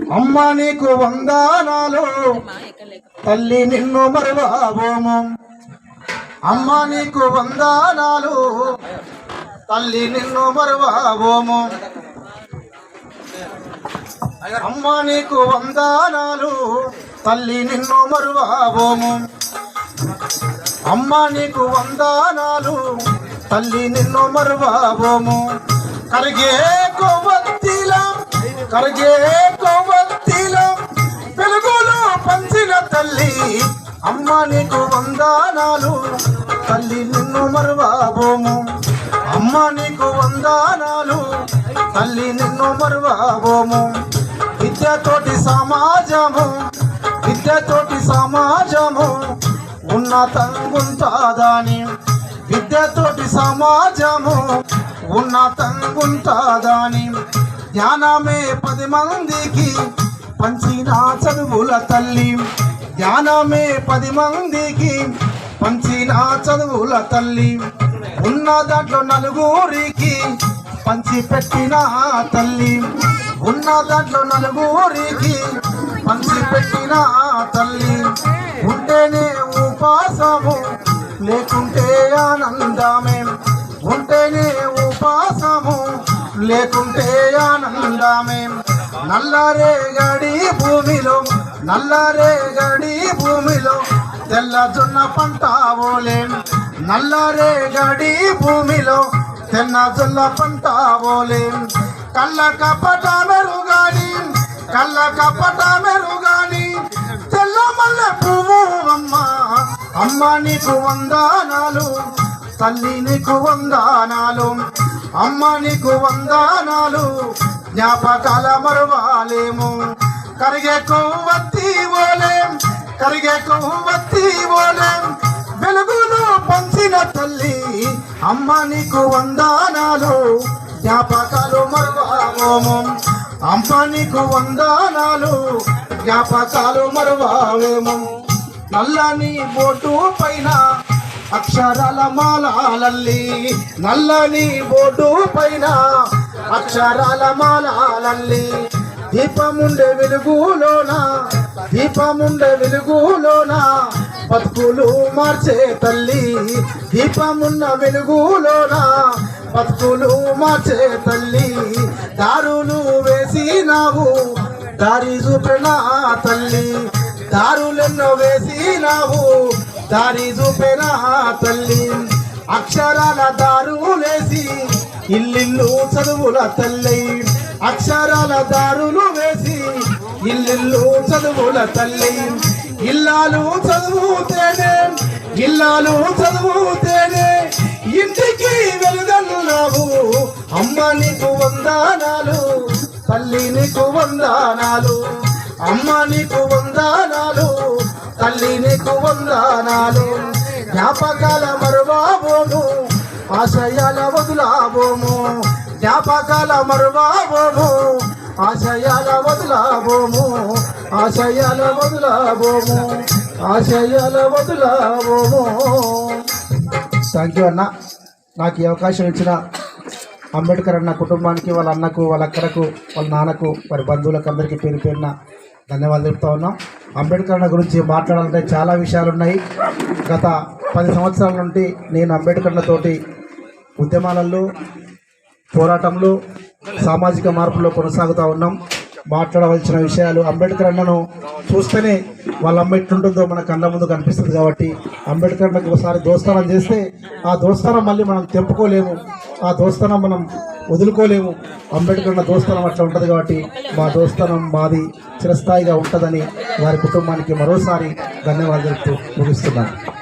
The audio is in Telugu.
అమ్మ నీకు వందనాలు. తల్లి నిన్ను మరువాబోము. అమ్మ నీకు వందనాలు. తల్లి నిన్ను మరువాబోము. అమ్మ నీకు వందనాలు. తల్లి నిన్ను మరువాబోము. అమ్మ నీకు వందనాలు. తల్లి నిన్ను మరువాబోము. కరిగే కొవ్వొత్తిలా కరిగే కొవ్వొత్తిలా వెలుగులో పంచిన తల్లి అమ్మ నీకు వందనాలు. తల్లి నిన్ను మరువాబోము. అమ్మ నీకు వందనాలు. తల్లి నిన్ను మరువాబోము. విద్యతోటి సమాజము విద్యతోటి సమాజము ఉన్నతంగుంటాదని. విద్యతోటి సమాజము ఉన్నతంగుంటాదని. జ్ఞానమే పది మందికి పంచిన చదువుల తల్లి. జ్ఞానమే పది మందికి పంచిన చదువుల తల్లి. ఉన్న దాంట్లో నలుగురికి పంచి పెట్టిన తల్లి. ఉన్న దాంట్లో నలుగురికి పంచి పెట్టిన తల్లి. ఉంటేనే ఉపాసము లేకుంటే ఆనందమే. ఉంటేనే ఉపాసము లేకుంటే ఆనందమే. నల్లరేగడి భూమిలో నల్లరేగడి భూమిలో తెల్ల జొన్న పంట ఓలే. నల్లరేగడి భూమిలో తెల్ల జొన్న పంట ఓలే. కళ్ళ కపట మెరుగాని కళ్ళ కపట మెరుగాని తెల్ల మల్లె పువ్వు అమ్మ. అమ్మ నీకు వందనాలు. తల్లి నీకు వందనాలు అమ్మ నీకు వందనాలు జ్ఞాపకాల మరువాలేము. కరిగే కొవ్వత్తి ఓలేం కరిగే కొవ్వత్తి ఓలేం. వెలుగును పంచిన తల్లి అమ్మ నీకు వందనాలు జ్ఞాపకాలు మరువామోము అమ్మ నీకు వందనాలు జ్ఞాపకాలు మరువావేమో నల్లని బోటు పైన అక్షరాల మాలల్లి నల్లని బోర్డు పైన అక్షరాల మాలల్లి దీపముండే వెలుగులోన దీపముండే వెలుగులోన బతుకులు మార్చే తల్లి. దీపమున్న వెలుగులోన బతుకులు మార్చే తల్లి. దారులు వేసినావు దారి చూపిన తల్లి. దారులెన్నో వేసినావు దారి చూపిన తల్లి. అక్షరాల దారులేసి ఇల్లిల్లు చదువుల తల్లి. అక్షరాల దారులు వేసి ఇల్లిల్లు చదువుల తల్లి. ఇల్లాలు చదువుతేనే ఇల్లాలు చదువుతేనే ఇంటికి వెలుగన్నావు. అమ్మ నీకు వందనాలు తల్లి నీకు వందనాలు అమ్మ నీకు వందనాలు. తల్లి నీకు వందనాలు. జ్ఞాపకాల మరువాబోము. ఆశయాల వదులాబోము. జ్ఞాపకాల మరువాబోము. ఆశయాల వదులాబోము. ఆశయాల వదులాబోము. ఆశయాల వదులాబోము. థ్యాంక్ యూ అన్న. నాకు ఈ అవకాశం ఇచ్చిన అంబేద్కర్ అన్న కుటుంబానికి వాళ్ళ అన్నకు వాళ్ళ అక్కడకు వాళ్ళ నాన్నకు వారి బంధువులకు అందరికీ పేరు పేరున ధన్యవాదాలు చెప్తా ఉన్నాం. అంబేద్కర్ అన్న గురించి మాట్లాడాలంటే చాలా విషయాలు ఉన్నాయి. గత పది సంవత్సరాల నుండి నేను అంబేద్కర్ అన్నతోటి ఉద్యమాలలో పోరాటంలో సామాజిక మార్పులో కొనసాగుతూ ఉన్నాం. మాట్లాడవలసిన విషయాలు అంబేద్కర్ అన్నను చూస్తేనే వాళ్ళ అమ్మ ఎట్లుంటుందో మన కళ్ళ ముందు కనిపిస్తుంది కాబట్టి అంబేద్కర్ అన్నకు ఒకసారి దోస్తానం చేస్తే ఆ దోస్తానం మళ్ళీ మనం తెంపుకోలేము. ఆ దోస్తానం మనం వదులుకోలేము. అంబేద్కర్ దోస్తనం అట్లా ఉంటుంది కాబట్టి మా దోస్తనం మాది చిరస్థాయిగా ఉంటుందని వారి కుటుంబానికి మరోసారి ధన్యవాదాలు తెలుపుతూ ముగిస్తున్నాను.